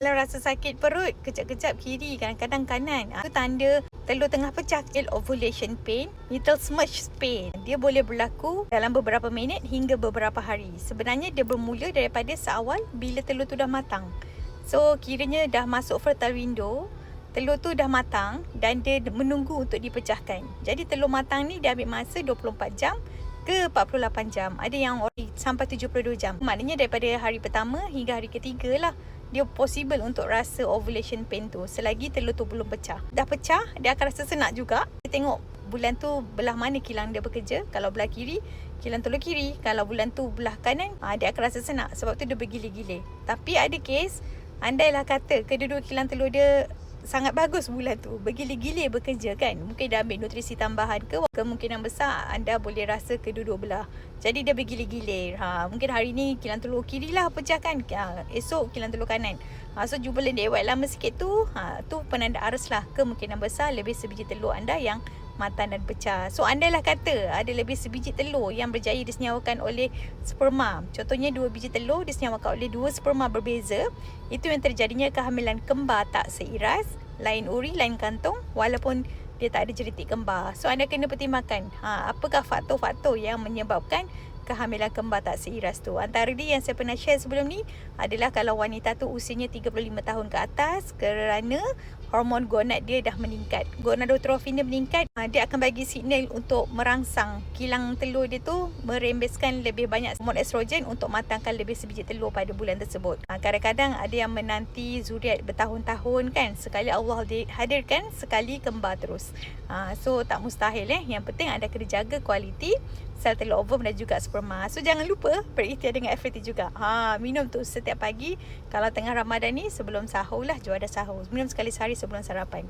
Kalau rasa sakit perut, kejap-kejap kiri, kadang-kadang kanan. Itu tanda telur tengah pecah. Ill ovulation pain, little smudge pain. Dia boleh berlaku dalam beberapa minit hingga beberapa hari. Sebenarnya dia bermula daripada seawal bila telur tu dah matang. So kiranya dah masuk fertile window, telur tu dah matang dan dia menunggu untuk dipecahkan. Jadi telur matang ni dia ambil masa 24 jam ke 48 jam. Ada yang sampai 72 jam. Maknanya daripada hari pertama hingga hari ketiga lah dia possible untuk rasa ovulation pain tu selagi telur tu belum pecah. Dah pecah, dia akan rasa senak juga. Dia tengok bulan tu belah mana kilang dia bekerja. Kalau belah kiri, kilang telur kiri. Kalau bulan tu belah kanan, ah, dia akan rasa senak. Sebab tu dia bergilir-gilir. Tapi ada kes, andailah kata kedua-dua kilang telur dia sangat bagus bulan tu. Bergilir-gilir bekerja kan. Mungkin dia ambil nutrisi tambahan ke kemungkinan besar anda boleh rasa kedua-dua belah. Jadi dia bergilir-gilir ha, mungkin hari ni kilang telur kiri lah pecah kan. Ha, esok kilang telur kanan. Ha, so jumpa lewat lama sikit tu ha, tu penanda aras lah kemungkinan besar lebih sebiji telur anda yang matang dan pecah. So andailah kata ada lebih sebiji telur yang berjaya disenyawakan oleh sperma. Contohnya dua biji telur disenyawakan oleh dua sperma berbeza. Itu yang terjadinya kehamilan kembar tak seiras, lain uri, lain kantung walaupun dia tak ada jeritik kembar. So anda kena pertimbangkan ha, apakah faktor-faktor yang menyebabkan kehamilan kembar tak seiras tu. Antara dia yang saya pernah share sebelum ni adalah kalau wanita tu usianya 35 tahun ke atas kerana hormon gonad dia dah meningkat. Gonadotrofin dia meningkat, ah, dia akan bagi signal untuk merangsang kilang telur dia tu merembeskan lebih banyak hormon estrogen untuk matangkan lebih sebiji telur pada bulan tersebut. Ah, Kadang-kadang ada yang menanti zuriat bertahun-tahun kan. Sekali Allah hadirkan, sekali kembar terus. Ah, So tak mustahil eh. Yang penting anda kena jaga kualiti sel telur ovum dan juga sperma. So jangan lupa berikhtiar dengan FAT juga. Ha, minum tu setiap pagi kalau tengah Ramadan ni sebelum sahur lah juara sahur. Minum sekali sehari sebelum sarapan.